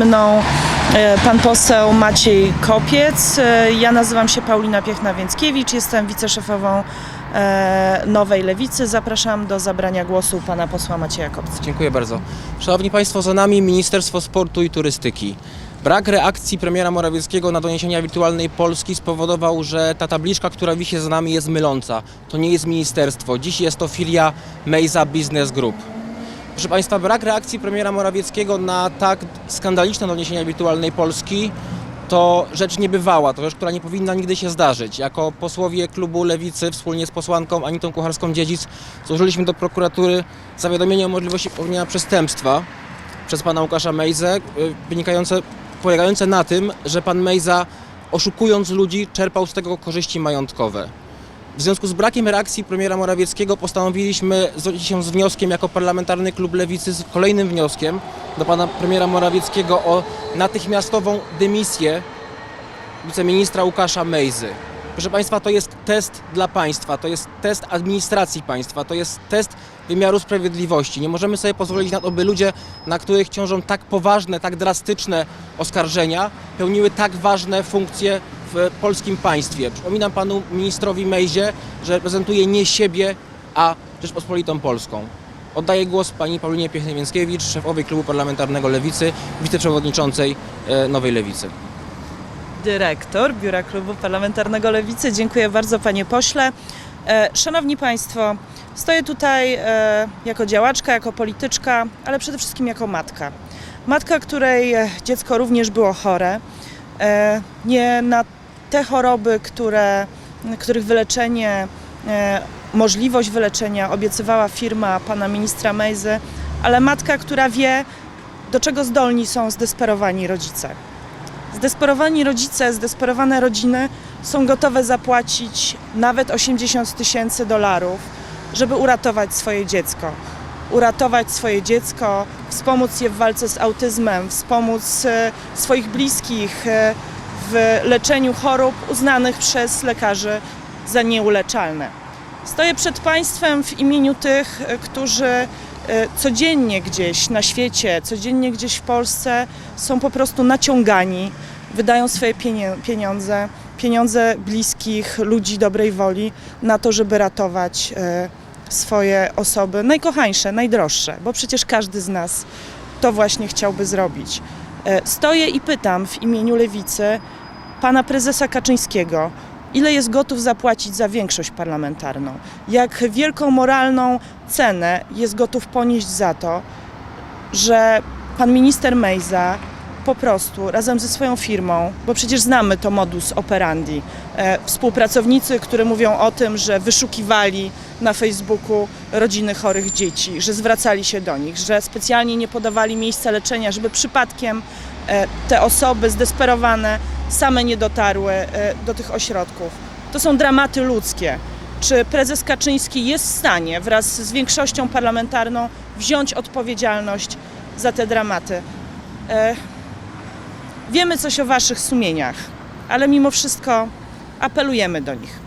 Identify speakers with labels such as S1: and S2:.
S1: mną e, pan poseł Maciej Kopiec. E, Ja nazywam się Paulina Piechna-Więckiewicz, jestem wiceszefową e, Nowej Lewicy. Zapraszam do zabrania głosu pana posła Macieja Kopca.
S2: Dziękuję bardzo. Szanowni Państwo, za nami Ministerstwo Sportu i Turystyki. Brak reakcji premiera Morawieckiego na doniesienia wirtualnej Polski spowodował, że ta tabliczka, która wisi za nami jest myląca. To nie jest ministerstwo. Dziś jest to filia Meiza Business Group. Proszę Państwa, brak reakcji premiera Morawieckiego na tak skandaliczne doniesienia wirtualnej Polski to rzecz niebywała, to rzecz, która nie powinna nigdy się zdarzyć. Jako posłowie klubu Lewicy wspólnie z posłanką Anitą Kucharską-Dziedzic złożyliśmy do prokuratury zawiadomienie o możliwości popełnienia przestępstwa przez pana Łukasza Mejzę, y, wynikające, polegające na tym, że pan Mejza oszukując ludzi czerpał z tego korzyści majątkowe. W związku z brakiem reakcji premiera Morawieckiego postanowiliśmy zwrócić się z wnioskiem jako parlamentarny klub Lewicy z kolejnym wnioskiem do pana premiera Morawieckiego o natychmiastową dymisję wiceministra Łukasza Mejzy. Proszę Państwa, to jest test dla państwa, to jest test administracji państwa, to jest test wymiaru sprawiedliwości. Nie możemy sobie pozwolić na to, by ludzie, na których ciążą tak poważne, tak drastyczne oskarżenia, pełniły tak ważne funkcje w polskim państwie. Przypominam panu ministrowi Mejzie, że reprezentuje nie siebie, a Rzeczpospolitą Polską. Oddaję głos pani Paulinie Piechnie-Więckiewicz, szefowej klubu parlamentarnego Lewicy, wiceprzewodniczącej e, Nowej Lewicy.
S1: Dyrektor Biura Klubu Parlamentarnego Lewicy. Dziękuję bardzo panie pośle. E, Szanowni Państwo, stoję tutaj e, jako działaczka, jako polityczka, ale przede wszystkim jako matka. Matka, której dziecko również było chore. E, Nie na te choroby, które, których wyleczenie, e, możliwość wyleczenia obiecywała firma pana ministra Mejzy, ale matka, która wie, do czego zdolni są zdesperowani rodzice. Zdesperowani rodzice, zdesperowane rodziny są gotowe zapłacić nawet 80 tysięcy dolarów, żeby uratować swoje dziecko. Uratować swoje dziecko, wspomóc je w walce z autyzmem, wspomóc e, swoich bliskich e, w leczeniu chorób uznanych przez lekarzy za nieuleczalne. Stoję przed Państwem w imieniu tych, e, którzy codziennie gdzieś na świecie, codziennie gdzieś w Polsce są po prostu naciągani, wydają swoje pieniądze, pieniądze bliskich, ludzi dobrej woli na to, żeby ratować swoje osoby najkochańsze, najdroższe, bo przecież każdy z nas to właśnie chciałby zrobić. E, Stoję i pytam w imieniu Lewicy pana prezesa Kaczyńskiego, ile jest gotów zapłacić za większość parlamentarną, jak wielką moralną cenę jest gotów ponieść za to, że pan minister Mejza po prostu razem ze swoją firmą, bo przecież znamy to modus operandi, e, współpracownicy, którzy mówią o tym, że wyszukiwali na Facebooku rodziny chorych dzieci, że zwracali się do nich, że specjalnie nie podawali miejsca leczenia, żeby przypadkiem e, te osoby zdesperowane same nie dotarły e, do tych ośrodków. To są dramaty ludzkie. Czy prezes Kaczyński jest w stanie wraz z większością parlamentarną wziąć odpowiedzialność za te dramaty? E, Wiemy coś o Waszych sumieniach, ale mimo wszystko apelujemy do nich.